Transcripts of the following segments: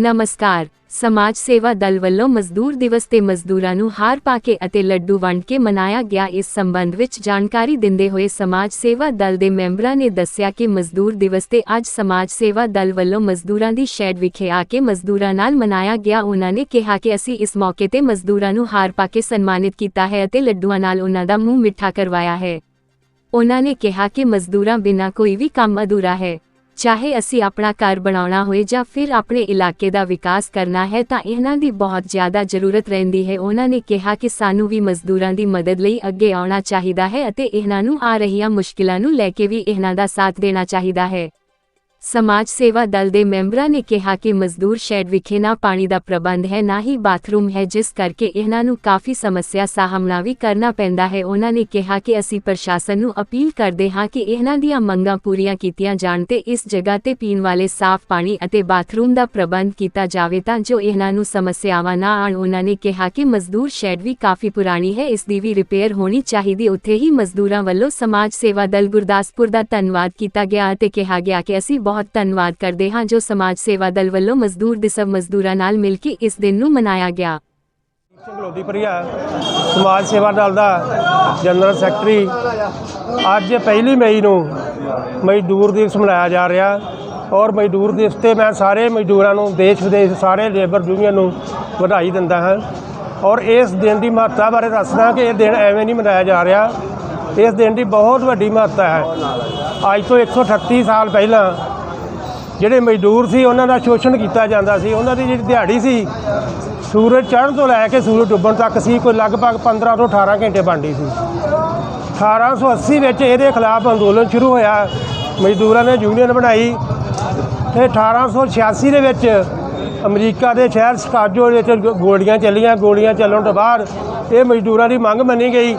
ਨਮਸਕਾਰ। ਸਮਾਜ ਸੇਵਾ ਦਲ ਵੱਲੋਂ ਮਜ਼ਦੂਰ ਦਿਵਸ ਤੇ ਮਜ਼ਦੂਰਾਂ ਨੂੰ ਹਾਰ ਪਾ ਕੇ ਅਤੇ ਲੱਡੂ ਵੰਡ ਕੇ ਮਨਾਇਆ ਗਿਆ। ਇਸ ਸੰਬੰਧ ਵਿੱਚ ਜਾਣਕਾਰੀ ਦਿੰਦੇ ਹੋਏ ਸਮਾਜ ਸੇਵਾ ਦਲ ਦੇ ਮੈਂਬਰਾਂ ਨੇ ਦੱਸਿਆ ਕਿ ਮਜ਼ਦੂਰ ਦਿਵਸ ਤੇ ਅੱਜ ਸਮਾਜ ਸੇਵਾ ਦਲ ਵੱਲੋਂ ਮਜ਼ਦੂਰਾਂ ਦੀ ਸ਼ੈਡ ਵਿਖੇ ਆ ਕੇ ਮਜ਼ਦੂਰਾਂ ਨਾਲ ਮਨਾਇਆ ਗਿਆ। ਉਹਨਾਂ ਨੇ ਕਿਹਾ ਕਿ ਅਸੀਂ ਇਸ ਮੌਕੇ ਤੇ ਮਜ਼ਦੂਰਾਂ ਨੂੰ ਹਾਰ ਪਾ ਕੇ ਸਨਮਾਨਿਤ ਕੀਤਾ ਹੈ ਅਤੇ ਲੱਡੂਆਂ ਨਾਲ ਉਹਨਾਂ ਦਾ ਮੂੰਹ ਮਿੱਠਾ ਕਰਵਾਇਆ ਹੈ। ਉਹਨਾਂ ਨੇ ਕਿਹਾ ਕਿ ਮਜ਼ਦੂਰਾਂ ਬਿਨਾਂ ਕੋਈ ਵੀ ਕੰਮ ਅਧੂਰਾ ਹੈ। ਚਾਹੇ ਅਸੀਂ ਆਪਣਾ ਘਰ ਬਣਾਉਣਾ ਹੋਏ ਜਾਂ ਫਿਰ ਆਪਣੇ ਇਲਾਕੇ ਦਾ ਵਿਕਾਸ ਕਰਨਾ ਹੈ ਤਾਂ ਇਹਨਾਂ ਦੀ ਬਹੁਤ ਜ਼ਿਆਦਾ ਜ਼ਰੂਰਤ ਰਹਿੰਦੀ ਹੈ। ਉਹਨਾਂ ਨੇ ਕਿਹਾ ਕਿ ਸਾਨੂੰ ਵੀ ਮਜ਼ਦੂਰਾਂ ਦੀ ਮਦਦ ਲਈ ਅੱਗੇ ਆਉਣਾ ਚਾਹੀਦਾ ਹੈ ਅਤੇ ਇਹਨਾਂ ਨੂੰ ਆ ਰਹੀਆਂ ਮੁਸ਼ਕਿਲਾਂ ਨੂੰ ਲੈ ਕੇ ਵੀ ਇਹਨਾਂ ਦਾ ਸਾਥ ਦੇਣਾ ਚਾਹੀਦਾ ਹੈ। ਸਮਾਜ ਸੇਵਾ ਦਲ ਦੇ ਮੈਂਬਰਾਂ ਨੇ ਕਿਹਾ ਕਿ ਮਜ਼ਦੂਰ ਸ਼ੈਡ ਵਿਖੇ ਨਾ ਪਾਣੀ ਦਾ ਪ੍ਰਬੰਧ ਹੈ, ਨਾ ਹੀ ਬਾਥਰੂਮ ਹੈ, ਜਿਸ ਕਰਕੇ ਇਹਨਾਂ ਨੂੰ ਕਾਫੀ ਸਮੱਸਿਆ ਸਾਹਮਣਾ ਵੀ ਕਰਨਾ ਪੈਂਦਾ ਹੈ। ਉਹਨਾਂ ਨੇ ਕਿਹਾ ਕਿ ਅਸੀਂ ਪ੍ਰਸ਼ਾਸਨ ਨੂੰ ਅਪੀਲ ਕਰਦੇ ਹਾਂ ਕਿ ਇਹਨਾਂ ਦੀਆਂ ਮੰਗਾਂ ਪੂਰੀਆਂ ਕੀਤੀਆਂ ਜਾਣ ਤੇ ਇਸ ਜਗ੍ਹਾ ਤੇ ਪੀਣ ਵਾਲੇ ਸਾਫ਼ ਪਾਣੀ ਅਤੇ ਬਾਥਰੂਮ ਦਾ ਪ੍ਰਬੰਧ ਕੀਤਾ ਜਾਵੇ ਤਾਂ ਜੋ ਇਹਨਾਂ ਨੂੰ ਸਮੱਸਿਆਵਾਂ ਨਾ ਆਣ ਉਹਨਾਂ ਨੇ ਕਿਹਾ ਕਿ ਮਜ਼ਦੂਰ ਸ਼ੈਡ ਵੀ ਕਾਫੀ ਪੁਰਾਣੀ ਹੈ, ਇਸ ਦੀ ਵੀ ਰਿਪੇਅਰ ਹੋਣੀ ਚਾਹੀਦੀ। ਉੱਥੇ ਹੀ ਮਜ਼ਦੂਰਾਂ ਵੱਲੋਂ ਸਮਾਜ ਸੇਵਾ ਦਲ ਗੁਰਦਾਸਪੁਰ ਦਾ ਧੰਨਵਾਦ ਕੀਤਾ ਗਿਆ ਅਤੇ ਕਿਹਾ ਗਿਆ ਕਿ ਅਸੀਂ ਬਹੁਤ ਧੰਨਵਾਦ ਕਰਦੇ ਹਾਂ ਜੋ ਸਮਾਜ ਸੇਵਾ ਦਲ ਵੱਲੋਂ ਮਜ਼ਦੂਰ ਦਿਵਸ ਮਜ਼ਦੂਰਾਂ ਨਾਲ ਮਿਲ ਕੇ ਇਸ ਦਿਨ ਨੂੰ ਮਨਾਇਆ ਗਿਆ। ਸੰਗਲੋਦੀ ਪ੍ਰਿਆ ਸਮਾਜ ਸੇਵਾ ਦਲ ਦਾ ਜਨਰਲ ਸੈਕਟਰੀ, ਅੱਜ ਪਹਿਲੀ ਮਈ ਨੂੰ ਮਜ਼ਦੂਰ ਦਿਵਸ ਮਨਾਇਆ ਜਾ ਰਿਹਾ ਔਰ ਮਜ਼ਦੂਰ ਦਿਵਸ ਤੇ ਮੈਂ ਸਾਰੇ ਮਜ਼ਦੂਰਾਂ ਨੂੰ ਦੇਸ਼ ਵਿਦੇਸ਼ ਸਾਰੇ ਲੇਬਰ ਯੂਨੀਅਨ ਨੂੰ ਵਧਾਈ ਦਿੰਦਾ ਹਾਂ ਔਰ ਇਸ ਦਿਨ ਦੀ ਮਹੱਤਤਾ ਬਾਰੇ ਦੱਸਦਾ ਕਿ ਇਹ ਦਿਨ ਐਵੇਂ ਨਹੀਂ ਮਨਾਇਆ ਜਾ ਰਿਹਾ। ਇਸ ਦਿਨ ਦੀ ਬਹੁਤ ਵੱਡੀ ਮਹੱਤਤਾ ਹੈ। ਅੱਜ ਤੋਂ 138 ਸਾਲ ਪਹਿਲਾਂ ਜਿਹੜੇ ਮਜ਼ਦੂਰ ਸੀ, ਉਹਨਾਂ ਦਾ ਸ਼ੋਸ਼ਣ ਕੀਤਾ ਜਾਂਦਾ ਸੀ। ਉਹਨਾਂ ਦੀ ਜਿਹੜੀ ਦਿਹਾੜੀ ਸੀ, ਸੂਰਜ ਚੜ੍ਹਨ ਤੋਂ ਲੈ ਕੇ ਸੂਰਜ ਡੁੱਬਣ ਤੱਕ ਸੀ, ਕੋਈ ਲਗਭਗ 15 ਤੋਂ 18 ਘੰਟੇ ਬਣਦੀ ਸੀ। 1880 ਵਿੱਚ ਇਹਦੇ ਖਿਲਾਫ ਅੰਦੋਲਨ ਸ਼ੁਰੂ ਹੋਇਆ। ਮਜ਼ਦੂਰਾਂ ਨੇ ਯੂਨੀਅਨ ਬਣਾਈ ਤੇ 1886 ਦੇ ਵਿੱਚ ਅਮਰੀਕਾ ਦੇ ਸ਼ਹਿਰ ਸ਼ਿਕਾਗੋ ਵਿੱਚ ਗੋ- ਗੋਲੀਆਂ ਚੱਲੀਆਂ। ਗੋਲੀਆਂ ਚੱਲਣ ਤੋਂ ਬਾਅਦ ਇਹ ਮਜ਼ਦੂਰਾਂ ਦੀ ਮੰਗ ਮੰਨੀ ਗਈ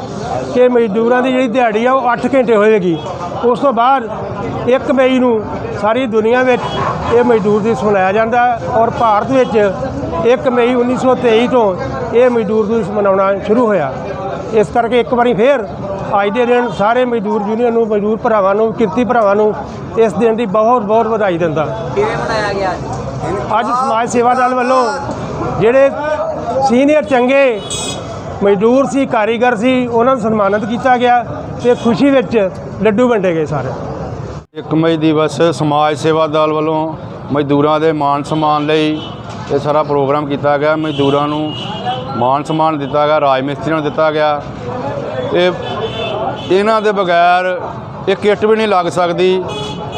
ਕਿ ਮਜ਼ਦੂਰਾਂ ਦੀ ਜਿਹੜੀ ਦਿਹਾੜੀ ਆ ਉਹ 8 ਘੰਟੇ ਹੋਵੇਗੀ ਉਸ ਤੋਂ ਬਾਅਦ 1 ਮਈ ਨੂੰ ਸਾਰੀ ਦੁਨੀਆ ਵਿੱਚ ਇਹ ਮਜ਼ਦੂਰ ਦਿਵਸ ਮਨਾਇਆ ਜਾਂਦਾ ਔਰ ਭਾਰਤ ਵਿੱਚ 1 ਮਈ 1923 ਤੋਂ ਇਹ ਮਜ਼ਦੂਰ ਦਿਵਸ ਮਨਾਉਣਾ ਸ਼ੁਰੂ ਹੋਇਆ। ਇਸ ਕਰਕੇ ਇੱਕ ਵਾਰੀ ਫੇਰ ਅੱਜ ਦੇ ਦਿਨ ਸਾਰੇ ਮਜ਼ਦੂਰ ਯੂਨੀਅਨ ਨੂੰ ਮਜ਼ਦੂਰ ਭਰਾਵਾਂ ਨੂੰ ਕਿਰਤੀ ਭਰਾਵਾਂ ਨੂੰ ਇਸ ਦਿਨ ਦੀ ਬਹੁਤ ਬਹੁਤ ਵਧਾਈ ਦਿੰਦਾ। ਕਿਵੇਂ ਮਨਾਇਆ ਗਿਆ ਅੱਜ ਸਮਾਜ ਸੇਵਾ ਦਲ ਵੱਲੋਂ ਜਿਹੜੇ ਸੀਨੀਅਰ ਚੰਗੇ ਮਜ਼ਦੂਰ ਸੀ, ਕਾਰੀਗਰ ਸੀ, ਉਹਨਾਂ ਨੂੰ ਸਨਮਾਨਿਤ ਕੀਤਾ ਗਿਆ ਤੇ ਖੁਸ਼ੀ ਵਿੱਚ ਲੱਡੂ ਵੰਡੇ ਗਏ ਸਾਰੇ। 1 ਮਈ ਦਿਵਸ ਸਮਾਜ ਸੇਵਾ ਦਲ ਵੱਲੋਂ ਮਜ਼ਦੂਰਾਂ ਦੇ ਮਾਣ ਸਨਮਾਨ ਲਈ ਇਹ ਸਾਰਾ ਪ੍ਰੋਗਰਾਮ ਕੀਤਾ ਗਿਆ। ਮਜ਼ਦੂਰਾਂ ਨੂੰ ਮਾਣ ਸਨਮਾਨ ਦਿੱਤਾ ਗਿਆ ਰਾਜ ਮਿਸਤਰੀਆਂ ਨੂੰ ਦਿੱਤਾ ਗਿਆ। ਇਹ ਇਹਨਾਂ ਦੇ ਬਗੈਰ ਇਹ ਕਿੱਟ ਵੀ ਨਹੀਂ ਲੱਗ ਸਕਦੀ।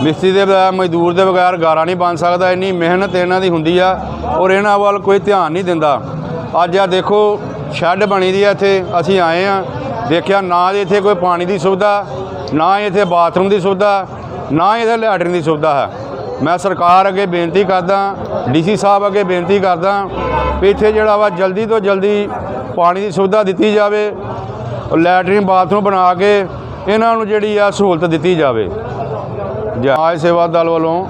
ਮਿਸਤਰੀ ਦੇ ਬਗੈਰ, ਮਜ਼ਦੂਰ ਦੇ ਬਗੈਰ ਗਾਰਾ ਨਹੀਂ ਬਣ ਸਕਦਾ। ਇੰਨੀ ਮਿਹਨਤ ਇਹਨਾਂ ਦੀ ਹੁੰਦੀ ਆ ਔਰ ਇਹਨਾਂ ਵੱਲ ਕੋਈ ਧਿਆਨ ਨਹੀਂ ਦਿੰਦਾ। ਅੱਜ ਆ ਦੇਖੋ ਸ਼ੈੱਡ ਬਣੀ ਦੀ ਹੈ ਇੱਥੇ, ਅਸੀਂ ਆਏ ਆ, ਦੇਖਿਆ ਨਾ ਇੱਥੇ ਕੋਈ ਪਾਣੀ ਦੀ ਸੁਵਿਧਾ, ਨਾ ਹੀ ਇੱਥੇ ਬਾਥਰੂਮ ਦੀ ਸੁਵਿਧਾ, ਨਾ ਹੀ ਇੱਥੇ ਲੈਟਰਨ ਦੀ ਸੁਵਿਧਾ ਹੈ। ਮੈਂ ਸਰਕਾਰ ਅੱਗੇ ਬੇਨਤੀ ਕਰਦਾ, ਡੀਸੀ ਸਾਹਿਬ ਅੱਗੇ ਬੇਨਤੀ ਕਰਦਾ ਵੀ ਇੱਥੇ ਜਿਹੜਾ ਵਾ ਜਲਦੀ ਤੋਂ ਜਲਦੀ ਪਾਣੀ ਦੀ ਸੁਵਿਧਾ ਦਿੱਤੀ ਜਾਵੇ ਲੈਟਰਨ ਬਾਥਰੂਮ ਬਣਾ ਕੇ ਇਹਨਾਂ ਨੂੰ ਜਿਹੜੀ ਆ ਸਹੂਲਤ ਦਿੱਤੀ ਜਾਵੇ। ਜਹਾਜ਼ ਸੇਵਾ ਦਲ ਵੱਲੋਂ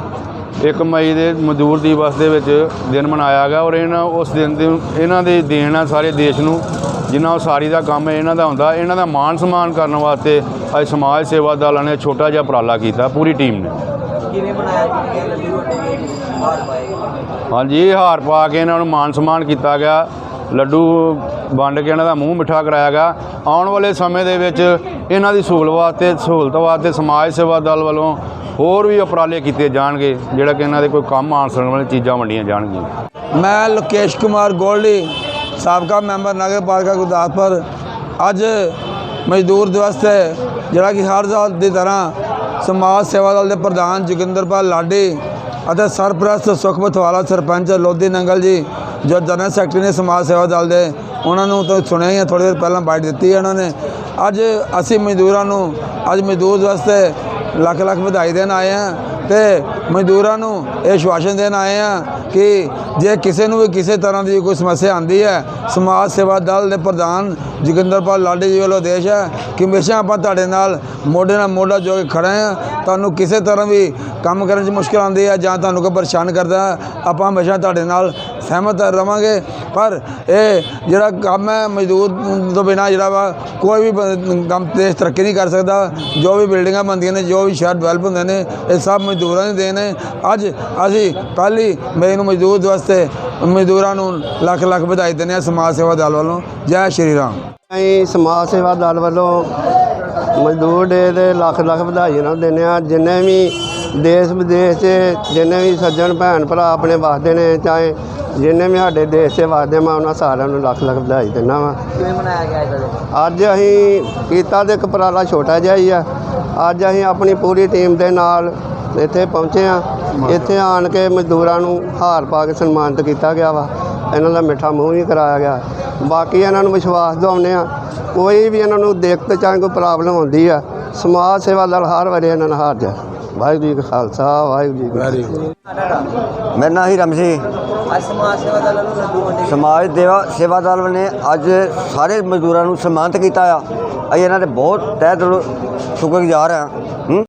1 ਮਈ ਦੇ ਮਜ਼ਦੂਰ ਦਿਵਸ ਦੇ ਵਿੱਚ ਦਿਨ ਮਨਾਇਆ ਗਿਆ ਔਰ ਇਹਨਾਂ ਉਸ ਦਿਨ ਦੇ ਇਹਨਾਂ ਦੀ ਦੇਣ ਆ ਸਾਰੇ ਦੇਸ਼ ਨੂੰ ਜਿਨ੍ਹਾਂ ਉਸਾਰੀ ਦਾ ਕੰਮ ਇਹਨਾਂ ਦਾ ਹੁੰਦਾ ਇਹਨਾਂ ਦਾ ਮਾਣ ਸਨਮਾਨ ਕਰਨ ਵਾਸਤੇ ਅੱਜ ਸਮਾਜ ਸੇਵਾ ਦਲ ਨੇ ਛੋਟਾ ਜਿਹਾ ਉਪਰਾਲਾ ਕੀਤਾ ਪੂਰੀ ਟੀਮ ਨੇ। ਕਿਵੇਂ ਗਿਆ ਲੱਡੂ ਗਏ ਹਾਰ ਪਾਏ? ਹਾਂਜੀ ਹਾਰ ਪਾ ਕੇ ਇਹਨਾਂ ਨੂੰ ਮਾਣ ਸਨਮਾਨ ਕੀਤਾ ਗਿਆ। ਲੱਡੂ ਵੰਡ ਕੇ ਇਹਨਾਂ ਦਾ ਮੂੰਹ ਮਿੱਠਾ ਕਰਾਇਆ ਗਿਆ। ਆਉਣ ਵਾਲੇ ਸਮੇਂ ਦੇ ਵਿੱਚ ਇਹਨਾਂ ਦੀ ਸਹੂਲਤ ਵਾਸਤੇ ਸਹੂਲਤ ਵਾਸਤੇ ਸਮਾਜ ਸੇਵਾ ਦਲ ਵੱਲੋਂ ਹੋਰ ਵੀ ਉਪਰਾਲੇ ਕੀਤੇ ਜਾਣਗੇ, ਜਿਹੜਾ ਕਿ ਇਹਨਾਂ ਦੇ ਕੋਈ ਕੰਮ ਆਉਣ ਸਕਣ ਵਾਲੀਆਂ ਚੀਜ਼ਾਂ ਵੰਡੀਆਂ ਜਾਣਗੀਆਂ। ਮੈਂ ਲੋਕੇਸ਼ ਕੁਮਾਰ ਗੋਲਡੀ, ਸਾਬਕਾ ਮੈਂਬਰ ਨਗਰ ਪਾਲਿਕਾ ਗੁਰਦਾਸਪੁਰ। ਅੱਜ ਮਜ਼ਦੂਰ ਦਿਵਸ ਤੇ, ਜਿਹੜਾ ਕਿ ਹਰ ਸਾਲ ਦੀ ਤਰ੍ਹਾਂ ਸਮਾਜ ਸੇਵਾ ਦਲ ਦੇ ਪ੍ਰਧਾਨ ਜੋਗਿੰਦਰਪਾਲ ਲਾਡੀ ਅਤੇ ਸਰਪ੍ਰਸਤ ਸੁਖਬਥਵਾਲਾ ਸਰਪੰਚ ਲੋਧੀ ਨੰਗਲ ਜੀ ਜੋ ਜਨਰਲ ਸੈਕਟਰੀ ਨੇ ਸਮਾਜ ਸੇਵਾ ਦਲ ਦੇ, ਉਹਨਾਂ ਨੂੰ ਤਾਂ ਸੁਣਿਆ ਹੀ ਥੋੜੀ ਦੇਰ ਪਹਿਲਾਂ ਬਾਈਟ ਦਿੱਤੀ ਹੈ ਉਹਨਾਂ ਨੇ। ਅੱਜ ਅਸੀਂ ਮਜ਼ਦੂਰਾਂ ਨੂੰ, ਅੱਜ ਮਜ਼ਦੂਰ ਵਾਸਤੇ ਲੱਖ ਲੱਖ ਵਧਾਈ ਦੇਣ ਆਏ ਆ ਤੇ ਮਜ਼ਦੂਰਾਂ ਨੂੰ ਇਹ ਸ਼ਵਾਸਨ ਦੇਣ ਆਏ ਆ ਕਿ ਜੇ ਕਿਸੇ ਨੂੰ ਵੀ ਕਿਸੇ ਤਰ੍ਹਾਂ ਦੀ ਕੋਈ ਸਮੱਸਿਆ ਆਂਦੀ ਹੈ, ਸਮਾਜ ਸੇਵਾ ਦਲ ਦੇ ਪ੍ਰਧਾਨ ਜੋਗਿੰਦਰਪਾਲ ਲਾਡੀ ਜੀ ਵੱਲੋਂ ਦੇਸ਼ ਹੈ ਕਿ ਹਮੇਸ਼ਾ ਆਪਾਂ ਤੁਹਾਡੇ ਨਾਲ ਮੋਢੇ ਨਾਲ ਮੋਢਾ ਜੋੜ ਕੇ ਖੜੇ ਆ। ਤੁਹਾਨੂੰ ਕਿਸੇ ਤਰ੍ਹਾਂ ਵੀ ਕੰਮ ਕਰਨ 'ਚ ਮੁਸ਼ਕਲ ਆਉਂਦੀ ਹੈ ਜਾਂ ਤੁਹਾਨੂੰ ਕੋਈ ਪਰੇਸ਼ਾਨ ਕਰਦਾ, ਆਪਾਂ ਹਮੇਸ਼ਾ ਤੁਹਾਡੇ ਨਾਲ ਸਹਿਮਤ ਰਵਾਂਗੇ, ਪਰ ਇਹ ਜਿਹੜਾ ਕੰਮ ਹੈ, ਮਜ਼ਦੂਰ ਤੋਂ ਬਿਨਾ ਜਿਹੜਾ ਵਾ, ਕੋਈ ਵੀ ਬ- ਕੰਮ ਦੇਸ਼ ਤਰੱਕੀ ਨਹੀਂ ਕਰ ਸਕਦਾ। ਜੋ ਵੀ ਬਿਲਡਿੰਗਾਂ ਬਣਦੀਆਂ ਨੇ, ਜੋ ਵੀ ਸ਼ਹਿਰ ਡਿਵੈਲਪ ਹੁੰਦੇ ਨੇ, ਇਹ ਸਭ ਮਜ਼ਦੂਰਾਂ ਦੀ ਦੇਣ। ਹੈ ਅੱਜ ਅਸੀਂ ਪਹਿਲੀ ਮਈ ਨੂੰ ਮਜ਼ਦੂਰ ਦਿਵਸ ਤੇ ਮਜ਼ਦੂਰਾਂ ਨੂੰ ਲੱਖ ਲੱਖ ਵਧਾਈ ਦਿੰਦੇ ਹਾਂ ਸਮਾਜ ਸੇਵਾ ਦਲ ਵੱਲੋਂ। ਜੈ ਸ਼੍ਰੀ ਰਾਮ। ਅਸੀਂ ਸਮਾਜ ਸੇਵਾ ਦਲ ਵੱਲੋਂ ਮਜ਼ਦੂਰ ਡੇ ਦੇ ਲੱਖ ਲੱਖ ਵਧਾਈਆਂ ਨਾਲ ਦਿੰਦੇ ਹਾਂ। ਜਿੰਨੇ ਵੀ ਦੇਸ਼ ਵਿਦੇਸ਼ 'ਚ ਜਿੰਨੇ ਵੀ ਸੱਜਣ ਭੈਣ ਭਰਾ ਆਪਣੇ ਵਸਦੇ ਨੇ, ਚਾਹੇ ਜਿੰਨੇ ਵੀ ਸਾਡੇ ਦੇਸ਼ 'ਚ ਵਸਦੇ ਮੈਂ ਉਹਨਾਂ ਸਾਰਿਆਂ ਨੂੰ ਲੱਖ ਲੱਖ ਵਧਾਈ ਦਿੰਦਾ ਵਾਂ। ਕਿਵੇਂ ਮਨਾਇਆ ਗਿਆ ਇਹਦਾ? ਅੱਜ ਅਸੀਂ ਕੀਤਾ ਤੇ ਇੱਕ ਉਪਰਾਲਾ ਛੋਟਾ ਜਿਹਾ ਹੀ ਆ। ਅੱਜ ਅਸੀਂ ਆਪਣੀ ਪੂਰੀ ਟੀਮ ਦੇ ਨਾਲ ਇੱਥੇ ਪਹੁੰਚੇ ਆ ਇੱਥੇ ਆਣ ਕੇ ਮਜ਼ਦੂਰਾਂ ਨੂੰ ਹਾਰ ਪਾ ਕੇ ਸਨਮਾਨਿਤ ਕੀਤਾ ਗਿਆ ਵਾ। ਇਹਨਾਂ ਦਾ ਮਿੱਠਾ ਮੂੰਹ ਵੀ ਕਰਾਇਆ ਗਿਆ। ਬਾਕੀ ਇਹਨਾਂ ਨੂੰ ਵਿਸ਼ਵਾਸ ਦਿਵਾਉਂਦੇ ਆ ਕੋਈ ਵੀ ਇਹਨਾਂ ਨੂੰ ਦਿੱਕਤ ਚਾਹੇ ਕੋਈ ਪ੍ਰੋਬਲਮ ਹੁੰਦੀ ਆ ਸਮਾਜ ਸੇਵਾ ਦਲ ਹਰ ਵਾਰੀ ਇਹਨਾਂ ਨਾਲ ਹਾਰ ਜਾ। ਵਾਹਿਗੁਰੂ ਜੀ ਕਾ ਖਾਲਸਾ ਵਾਹਿਗੁਰੂ ਜੀ ਕੀ ਫਤਿਹ। ਮੇਰਾ ਨਾਮ ਹੀ ਰਮਸੀ ਅੱਜ ਸਮਾਜ ਸੇਵਾ ਦਲ ਵੱਲੋਂ ਲੱਡੂ ਵੰਡੇ ਗਏ ਸਮਾਜ ਦੇਵਾ ਸੇਵਾ ਦਲ ਨੇ ਅੱਜ ਸਾਰੇ ਮਜ਼ਦੂਰਾਂ ਨੂੰ ਸਨਮਾਨਿਤ ਕੀਤਾ ਆ। ਅਸੀਂ ਇਹਨਾਂ ਦੇ ਬਹੁਤ ਤਹਿ ਦਿਲੋਂ ਸ਼ੁਕਰਗੁਜ਼ਾਰ ਹਾਂ।